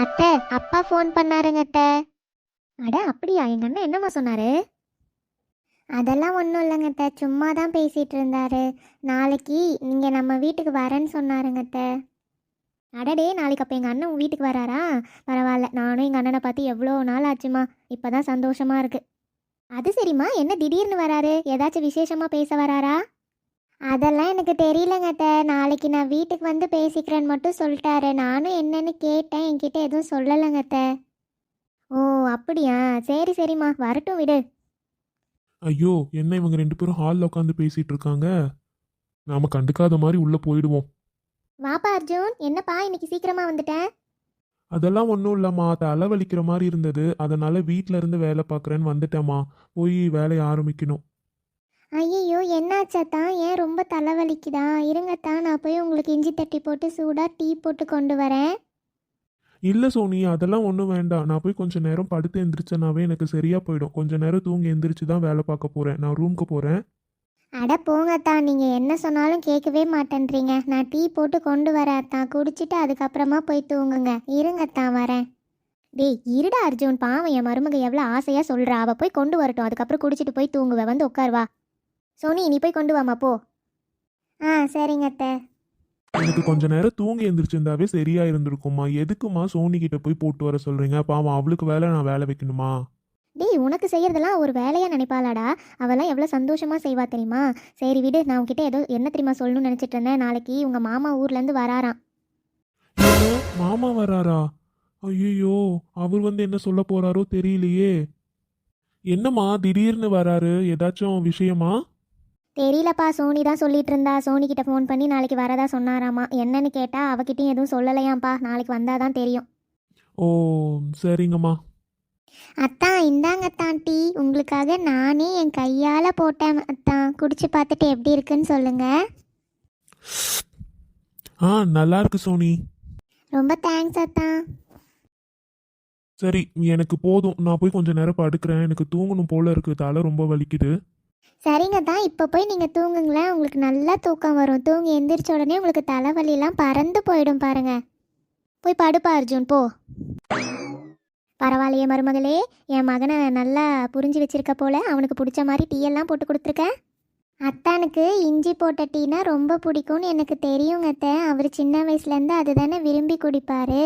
அத்தை அப்பா ஃபோன் பண்ணாருங்க அத்தை. அட அப்படியா? எங்க அண்ணன் என்னம்மா சொன்னாரு? அதெல்லாம் ஒன்றும் இல்லைங்க அத்தை. சும்மா தான் பேசிட்டு இருந்தாரு நாளைக்கு நீங்கள் நம்ம வீட்டுக்கு வரேன்னு சொன்னாருங்க அத்தை. அடடே நாளைக்கு அப்போ எங்கள் அண்ணன் உன் வீட்டுக்கு வராரா? பரவாயில்ல. நானும் எங்கள் அண்ணனை பார்த்து எவ்வளோ நாள் ஆச்சுமா? இப்போ தான் சந்தோஷமாக இருக்குது அது சரிம்மா. என்ன திடீர்னு வராரு? ஏதாச்சும் விசேஷமாக பேச வராரா? அதெல்லாம் எனக்கு தெரியலங்க அத்தை. நாளைக்கு நான் வீட்டுக்கு வந்து பேசிக்கிறேன்னு மட்டும் சொல்லிட்டாரு. நானும் என்னன்னு கேட்டேன். என்கிட்ட எதுவும் சொல்லலைங்க அத்தை. ஓ அப்படியா? சரி சரிம்மா. வரட்டும் விடு. ஐயோ என்ன இவங்க ரெண்டு பேரும் ஹாலில் உட்காந்து பேசிட்டு இருக்காங்க? நாம கண்டுக்காத மாதிரி உள்ள போயிடுவோம். வாப்பா அர்ஜுன் என்னப்பா இன்னைக்கு சீக்கிரமா வந்துட்டேன்? அதெல்லாம் ஒன்றும் இல்லைம்மா. தலை வலிக்கிற மாதிரி இருந்தது. அதனால வீட்ல இருந்து வேலை பார்க்குறேன்னு வந்துட்டேம்மா. போய் வேலையை ஆரம்பிக்கணும். ஐயோ என்னாச்சாத்தான் ஏன் ரொம்ப தலைவலிக்குதா? இருங்கத்தான் நான் போய் உங்களுக்கு இஞ்சி தட்டி போட்டு சூடாக டீ போட்டு கொண்டு வரேன். இல்லை சோனி அதெல்லாம் ஒன்றும் வேண்டாம். நான் போய் கொஞ்ச நேரம் படுத்து எந்திரிச்சேனாவே எனக்கு சரியா போயிடும். கொஞ்ச நேரம் தூங்கி எந்திரிச்சு தான் வேலை பார்க்க போறேன். நான் ரூமுக்கு போறேன். அட போங்கத்தான் நீங்கள் என்ன சொன்னாலும் கேட்கவே மாட்டேன்றீங்க. நான் டீ போட்டு கொண்டு வரேன் குடிச்சிட்டு அதுக்கப்புறமா போய் தூங்குங்க. இருங்கத்தான் வரேன். டேய் இருடா அர்ஜுன். பாவம் என் மருமக எவ்வளோ ஆசையாக சொல்கிறா அவள் போய் கொண்டு வரட்டும். அதுக்கப்புறம் குடிச்சிட்டு போய் தூங்குவேன் வந்து உட்காருவா சோனி நீ போய் கொண்டு வாமா போ. ஆ சரிங்க அத்தை. எனக்கு கொஞ்ச நேரம் தூங்கி எந்திரிச்சிருந்தாவே சரியா இருந்திருக்குமா எதுக்குமா சோனி கிட்ட போய் போட்டு வர சொல்றீங்க? பாவம் அவளுக்கு வேலை நான் வேலை வைக்கணுமா? டேய் உனக்கு செய்யறதெல்லாம் ஒரு வேலையா நினைப்பாளாடா? அவெல்லாம் எவ்வளோ சந்தோஷமா செய்வா தெரியுமா? சரி விடு நான் உன்கிட்ட ஏதோ என்ன தெரியுமா சொல்லணும்னு நினச்சிட்டு இருந்தேன். நாளைக்கு உங்கள் மாமா ஊர்லேருந்து வராராம். என்ன மாமா வராரா? ஐயோ அவர் வந்து என்ன சொல்ல போறாரோ தெரியலையே. என்னம்மா திடீர்னு வராரு? ஏதாச்சும் விஷயமா? தெரியலப்பா சோனி தான் சொல்லிட்டு இருந்தா சோனி கிட்ட ஃபோன் பண்ணி நாளைக்கு வரதா சொன்னாராமா. என்னன்னு கேட்டா அவகிட்டயும் எதுவும் சொல்லலையாம்ப்பா. நாளைக்கு வந்தாதான் தெரியும். ஓ சரிங்கம்மா. அத்தான் இந்தாங்க அத்தான் டீ உங்களுக்காக நானே என் கையால் போட்டேன் அத்தான் குடிச்சு பார்த்துட்டு எப்படி இருக்குன்னு சொல்லுங்க. ஆ நல்லா இருக்கு சோனி. ரொம்ப தேங்க்ஸ் அத்தான் சரி எனக்கு போதும். நான் போய் கொஞ்ச நேரம் படுக்கிறேன். எனக்கு தூங்கணும் போல இருக்கு. தலை ரொம்ப வலிக்குது. சரிங்க தான் இப்போ போய் நீங்கள் தூங்குங்களேன். உங்களுக்கு நல்லா தூக்கம் வரும். தூங்கி எந்திரிச்ச உடனே உங்களுக்கு தலைவலிலாம் பறந்து போயிடும் பாருங்க. போய் படுப்பா அர்ஜுன் போ. பரவாயில்லையே மருமகளே. என் மகனை நல்லா புரிஞ்சு வச்சிருக்க போல. அவனுக்கு பிடிச்ச மாதிரி டீ எல்லாம் போட்டு கொடுத்துருக்க. அத்தானுக்கு இஞ்சி போட்ட டீனா ரொம்ப பிடிக்கும்னு எனக்கு தெரியுங்க அத்தை. அவர் சின்ன வயசுலேருந்து அதுதானே விரும்பி குடிப்பார்.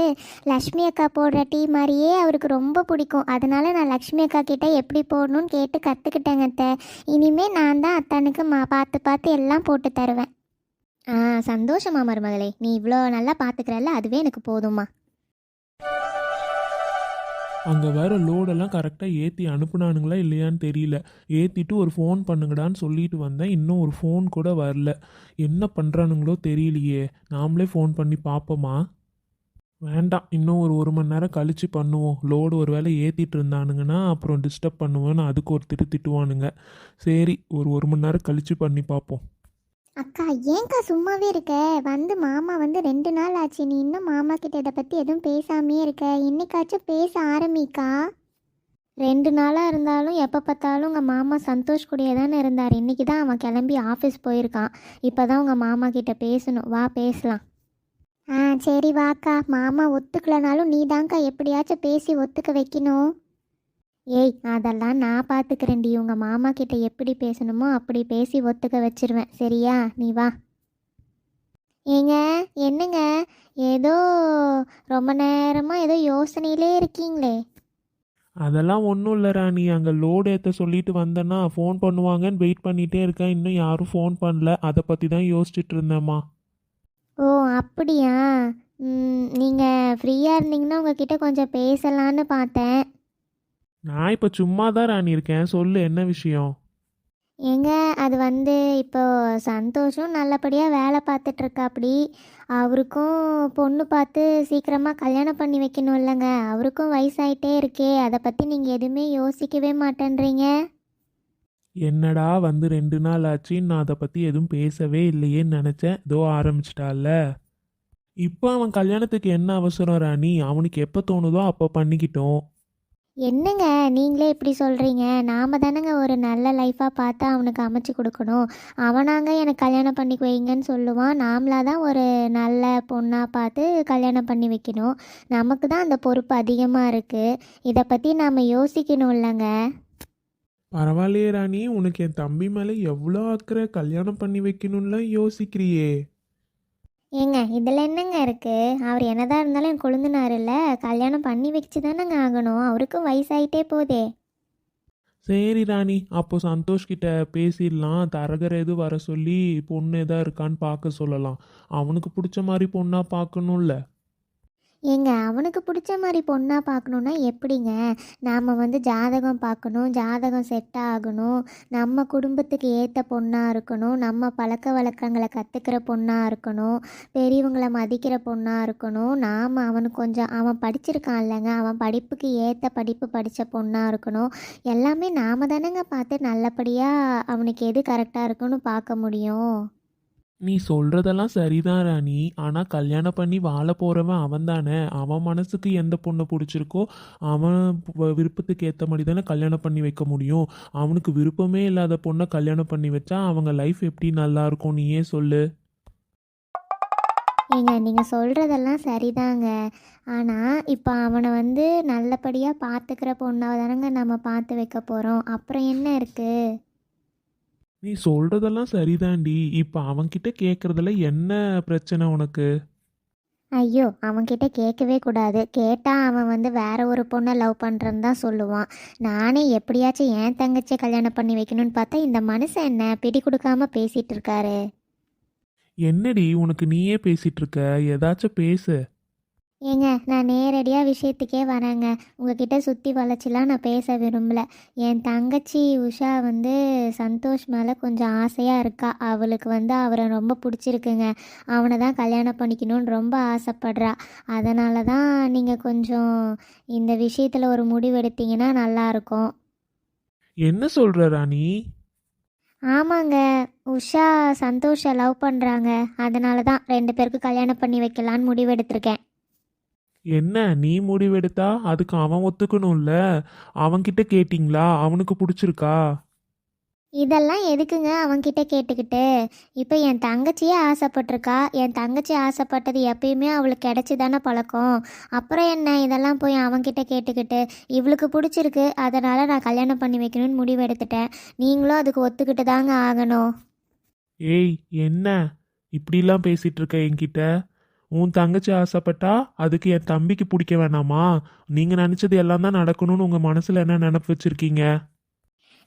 லக்ஷ்மி அக்கா போடுற டீ மாதிரியே அவருக்கு ரொம்ப பிடிக்கும். அதனால நான் லக்ஷ்மி அக்கா கிட்டே எப்படி போடணும்னு கேட்டு கற்றுக்கிட்டேங்க அத்தை. இனிமேல் நான் தான் அத்தானுக்கு மா பார்த்து பார்த்து எல்லாம் போட்டு தருவேன். ஆ சந்தோஷமா மருமகளே. நீ இவ்வளோ நல்லா பார்த்துக்கிறல்ல அதுவே எனக்கு போதும்மா. அங்கே வேற லோடெல்லாம் கரெக்டாக ஏற்றி அனுப்புனானுங்களா இல்லையான்னு தெரியல. ஏற்றிட்டு ஒரு ஃபோன் பண்ணுங்கடான்னு சொல்லிட்டு வந்தேன். இன்னும் ஒரு ஃபோன் கூட வரல. என்ன பண்ணுறானுங்களோ தெரியலையே. நாமளே ஃபோன் பண்ணி பார்ப்போமா வேண்டாம். இன்னும் ஒரு ஒரு மணி நேரம் கழித்து பண்ணுவோம். லோடு ஒரு வேளை ஏற்றிட்டு இருந்தானுங்கன்னா அப்புறம் டிஸ்டர்ப் பண்ணுவேன்னு அதுக்கு ஒரு திட்டு திட்டுவானுங்க. சரி ஒரு ஒரு மணி நேரம் கழித்து பண்ணி பார்ப்போம் அக்கா ஏன்க்கா சும்மாவே இருக்க? வந்து மாமா வந்து ரெண்டு நாள் ஆச்சு. நீ இன்னும் மாமா கிட்ட இதை பற்றி எதுவும் பேசாமே இருக்க. இன்னைக்காச்சும் பேச ஆரம்பிக்கா. ரெண்டு நாளாக இருந்தாலும் எப்போ பார்த்தாலும் உங்கள் மாமா சந்தோஷ் கூடயே தானே இருந்தார். இன்றைக்கி தான் அவன் கிளம்பி ஆஃபீஸ் போயிருக்கான். இப்போ தான் உங்கள் மாமா கிட்ட பேசணும். வா பேசலாம். ஆ சரி வாக்கா. மாமா ஒத்துக்கலனாலும் நீ தாங்க்கா எப்படியாச்சும் பேசி ஒத்துக்க வைக்கணும். ஏய் அதெல்லாம் நான் பார்த்துக்கிறேன்டி உங்கள் மாமா கிட்ட எப்படி பேசணுமோ அப்படி பேசி ஒத்துக்க வச்சிருவேன். சரியா? நீ வா. ஏங்க என்னங்க? ஏதோ ரொம்ப நேரமாக ஏதோ யோசனையிலே இருக்கீங்களே. அதெல்லாம் ஒன்றும் இல்லை ராணி. அங்கே லோடு ஏற்ற சொல்லிட்டு வந்தேன்னா ஃபோன் பண்ணுவாங்கன்னு வெயிட் பண்ணிகிட்டே இருக்கேன். இன்னும் யாரும் ஃபோன் பண்ணல. அதை பற்றி தான் யோசிச்சுட்டு இருந்தேம்மா. ஓ அப்படியா? நீங்கள் ஃப்ரீயாக இருந்தீங்கன்னா உங்ககிட்ட கொஞ்சம் பேசலான்னு பார்த்தேன். நான் இப்போ சும்மா தான் ராணி இருக்கேன். சொல்லு என்ன விஷயம்? ஏங்க அது வந்து இப்போ சந்தோஷம் நல்லபடியாக வேலை பார்த்துட்ருக்காப்படி அவருக்கும் பொண்ணு பார்த்து சீக்கிரமாக கல்யாணம் பண்ணி வைக்கணும் இல்லைங்க. அவருக்கும் வயசாயிட்டே இருக்கே. அதை பற்றி நீங்கள் எதுவுமே யோசிக்கவே மாட்டேன்றீங்க. என்னடா வந்து ரெண்டு நாள் ஆச்சு. நான் அதை பற்றி எதுவும் பேசவே இல்லையேன்னு நினச்சேன். இதோ ஆரம்பிச்சிட்டால. இப்போ அவன் கல்யாணத்துக்கு என்ன அவசரம் ராணி? அவனுக்கு எப்போ தோணுதோ அப்போ பண்ணிக்கிட்டோம். என்னங்க நீங்களே இப்படி சொல்கிறீங்க நாம் தானேங்க ஒரு நல்ல லைஃப்பாக பார்த்து அவனுக்கு அமைச்சு கொடுக்கணும். அவனாங்க எனக்கு கல்யாணம் பண்ணி வைங்கன்னு சொல்லுவான். நாமளாக தான் ஒரு நல்ல பொண்ணாக பார்த்து கல்யாணம் பண்ணி வைக்கணும். நமக்கு தான் அந்த பொறுப்பு அதிகமாக இருக்குது இதை பற்றி நாம் யோசிக்கணும் இல்லைங்க. பரவாயில்லையே ராணி. உனக்கு என் தம்பி மேலே எவ்வளோ அக்கறை கல்யாணம் பண்ணி வைக்கணும்லாம் யோசிக்கிறியே. ஏங்க இதில் என்னங்க இருக்குது அவர் என்னதான் இருந்தாலும் என் கொழுந்தனார் இல்லை கல்யாணம் பண்ணி வச்சு தானேங்க ஆகணும். அவருக்கும் வயசாயிட்டே போதே. சரி ராணி அப்போ சந்தோஷ் கிட்ட பேசிடலாம். தரகர் எது வர சொல்லி பொண்ணு எதா இருக்கான்னு பார்க்க சொல்லலாம். அவனுக்கு பிடிச்ச மாதிரி பொண்ணா பார்க்கணும்ல. ஏங்க அவனுக்கு பிடிச்ச மாதிரி பொண்ணாக பார்க்கணுன்னா எப்படிங்க? நாம் வந்து ஜாதகம் பார்க்கணும் ஜாதகம் செட் ஆகணும் நம்ம குடும்பத்துக்கு ஏற்ற பொண்ணாக இருக்கணும் நம்ம பழக்க வழக்கங்களை கற்றுக்கிற பொண்ணாக இருக்கணும் பெரியவங்களை மதிக்கிற பொண்ணாக இருக்கணும். நாம் அவனுக்கு கொஞ்சம் அவன் படிச்சிருக்கான் இல்லைங்க அவன் படிப்புக்கு ஏற்ற படிப்பு படித்த பொண்ணாக இருக்கணும். எல்லாமே நாம் தானேங்க பார்த்து நல்லபடியாக அவனுக்கு எது கரெக்டாக இருக்குன்னு பார்க்க முடியும். நீ சொல்றதெல்லாம் சரிதான் ராணி. ஆனால் கல்யாணம் பண்ணி வாழ போகிறவன் அவன் தானே அவன் மனசுக்கு எந்த பொண்ணை பிடிச்சிருக்கோ அவன் விருப்பத்துக்கு ஏற்ற மாதிரி தானே கல்யாணம் பண்ணி வைக்க முடியும். அவனுக்கு விருப்பமே இல்லாத பொண்ணை கல்யாணம் பண்ணி வச்சா அவங்க லைஃப் எப்படி நல்லா இருக்கும்? நீயே சொல்லு. ஏங்க நீங்கள் சொல்கிறதெல்லாம் சரிதாங்க. ஆனால் இப்போ அவனை வந்து நல்லபடியாக பார்த்துக்கிற பொண்ணாக தானங்க நம்ம பார்த்து வைக்க போகிறோம் அப்புறம் என்ன இருக்குது நீ சொல்றதெல்லாம் சரிதான்டி இப்போ அவன்கிட்ட கேட்கறதுல என்ன பிரச்சனை உனக்கு? ஐயோ அவன்கிட்ட கேட்கவே கூடாது. கேட்டால் அவன் வந்து வேற ஒரு பொண்ணை லவ் பண்ணுறன்னு தான் சொல்லுவான். நானே எப்படியாச்சும் என் தங்கச்சியை கல்யாணம் பண்ணி வைக்கணும்னு பார்த்தா இந்த மனுஷன் என்ன பிடி கொடுக்காம பேசிகிட்டு இருக்காரு? என்னடி உனக்கு நீயே பேசிட்டு இருக்க? ஏதாச்சும் பேசு. ஏங்க நான் நேரடியாக விஷயத்துக்கே வரேங்க. உங்ககிட்ட சுற்றி வளைச்சிலாம் நான் பேச விரும்பல. என் தங்கச்சி உஷா வந்து சந்தோஷ் மேலே கொஞ்சம் ஆசையாக இருக்கா. அவளுக்கு வந்து அவரை ரொம்ப பிடிச்சிருக்குங்க. அவனை தான் கல்யாணம் பண்ணிக்கணும்னு ரொம்ப ஆசைப்படுறா. அதனால தான் நீங்கள் கொஞ்சம் இந்த விஷயத்தில் ஒரு முடிவு எடுத்தீங்கன்னா நல்லாயிருக்கும் என்ன சொல்ற ராணி? ஆமாங்க. உஷா சந்தோஷை லவ் பண்ணுறாங்க அதனால தான் ரெண்டு பேருக்கு கல்யாணம் பண்ணி வைக்கலான்னு முடிவு எடுத்திருக்கேன். என்ன நீ முடிவெடுத்தா? அதுக்கு அவன் ஒத்துக்கணும்ல. அவன்கிட்ட கேட்டிங்களா? அவனுக்கு பிடிச்சிருக்கா? இதெல்லாம் எதுக்குங்க அவன்கிட்ட கேட்டுக்கிட்டு? இப்போ என் தங்கச்சியே ஆசைப்பட்டிருக்கா. என் தங்கச்சி ஆசைப்பட்டது எப்பயுமே அவளுக்கு கிடைச்சி தானே பழக்கம். அப்புறம் என்ன? இதெல்லாம் போய் அவன்கிட்ட கேட்டுக்கிட்டு இவளுக்கு பிடிச்சிருக்கு. அதனால் நான் கல்யாணம் பண்ணி வைக்கணும்னு முடிவு எடுத்துட்டேன் நீங்களும் அதுக்கு ஒத்துக்கிட்டு தாங்க ஆகணும். ஏய் என்ன? இப்படிலாம் பேசிட்டு இருக்க என்கிட்ட? உன் தங்கச்சி ஆசைப்பட்டா அதுக்கு என் தம்பிக்கு பிடிக்க வேணாமா? நீங்க நினைச்சது எல்லாம் தான் நடக்கணும்னு உங்க மனசுல என்ன நினப்பு வச்சிருக்கீங்க?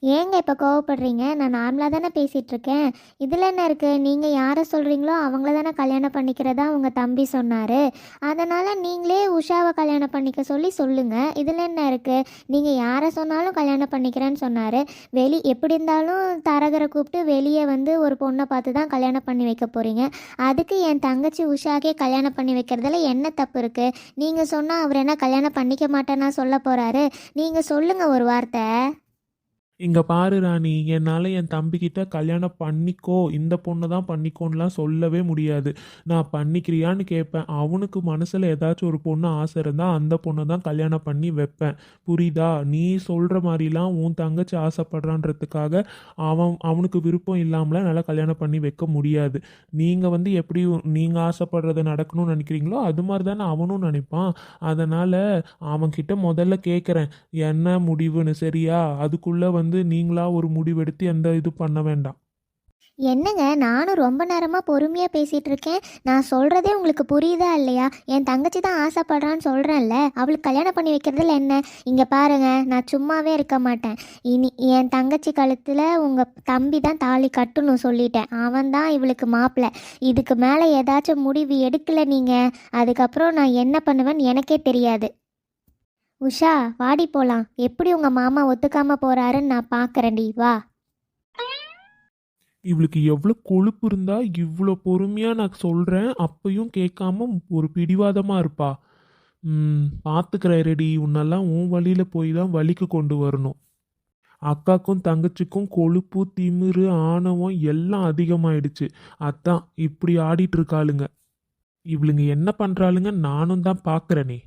ஏங்க இப்போ கோவப்படுறீங்க? நான் நார்மலாக தானே பேசிகிட்ருக்கேன் இதில் என்ன இருக்குது நீங்கள் யாரை சொல்கிறீங்களோ அவங்கள தானே கல்யாணம் பண்ணிக்கிறதா உங்கள் தம்பி சொன்னார். அதனால் நீங்களே உஷாவை கல்யாணம் பண்ணிக்க சொல்லி சொல்லுங்கள் இதில் என்ன இருக்குது நீங்கள் யாரை சொன்னாலும் கல்யாணம் பண்ணிக்கிறேன்னு சொன்னார். வெளி எப்படி இருந்தாலும் தரகரை கூப்பிட்டு வெளியே வந்து ஒரு பொண்ணை பார்த்து தான் கல்யாணம் பண்ணி வைக்க போகிறீங்க அதுக்கு என் தங்கச்சி உஷாக்கே கல்யாணம் பண்ணி வைக்கிறதுல என்ன தப்பு இருக்குது நீங்கள் சொன்னால் அவர் என்ன கல்யாணம் பண்ணிக்க மாட்டேன்னா சொல்ல போகிறாரு நீங்கள் சொல்லுங்கள் ஒரு வார்த்தை. இங்கே பாரு ராணி என்னால் என் தம்பிக்கிட்ட கல்யாணம் பண்ணிக்கோ இந்த பொண்ணை தான் பண்ணிக்கோன்னெலாம் சொல்லவே முடியாது. நான் பண்ணிக்கிறியான்னு கேட்பேன். அவனுக்கு மனசில் ஏதாச்சும் ஒரு பொண்ணு ஆசை இருந்தால் அந்த பொண்ணை தான் கல்யாணம் பண்ணி வைப்பேன். புரியுதா? நீ சொல்கிற மாதிரிலாம் உன் தங்கச்சி ஆசைப்படுறான்றதுக்காக அவன் அவனுக்கு விருப்பம் இல்லாமல் என்னால் கல்யாணம் பண்ணி வைக்க முடியாது. நீங்கள் வந்து எப்படி நீங்கள் ஆசைப்படுறத நடக்கணும்னு நினைக்கிறீங்களோ அது மாதிரி தானே அவனும் நினைப்பான். அதனால் அவன்கிட்ட முதல்ல கேட்குறேன் என்ன முடிவுன்னு சரியா? அதுக்குள்ளே வந்து வந்து நீங்களா ஒரு முடிவெடுத்து எந்த இது பண்ண வேண்டாம். என்னங்க நானும் ரொம்ப நேரமாக பொறுமையாக பேசிகிட்டு இருக்கேன். நான் சொல்கிறதே உங்களுக்கு புரியுதா இல்லையா? என் தங்கச்சி தான் ஆசைப்படுறான்னு சொல்கிறேன்ல அவளுக்கு கல்யாணம் பண்ணி வைக்கிறதுல என்ன? இங்கே பாருங்க நான் சும்மாவே இருக்க மாட்டேன். இனி என் தங்கச்சி கழுத்தில் உங்கள் தம்பி தான் தாலி கட்டணும் சொல்லிட்டேன். அவன் தான் இவளுக்கு மாப்பிள்ளை இதுக்கு மேலே ஏதாச்சும் முடிவு எடுக்கல நீங்கள் அதுக்கப்புறம் நான் என்ன பண்ணுவேன்னு எனக்கே தெரியாது. உஷா வாடி போகலாம் எப்படி உங்கள் மாமா ஒத்துக்காமல் போகிறாருன்னு நான் பார்க்குறேன்டி வா. இவளுக்கு எவ்வளோ கொழுப்பு இருந்தா இவ்வளோ பொறுமையா நான் சொல்றேன். அப்பயும் கேட்காம ஒரு பிடிவாதமா இருப்பா. ம் பார்த்துக்கிறேன் ரெடி உன்னெல்லாம் உன் வழியில போய் தான் வழிக்கு கொண்டு வரணும். அக்காக்கும் தங்கச்சிக்கும் கொழுப்பு திமிரு ஆணவம் எல்லாம் அதிகமாயிடுச்சு. அதான் இப்படி ஆடிட்டு இருக்காளுங்க. இவளுங்க என்ன பண்றாளுங்க நானும் தான் பார்க்குறேனே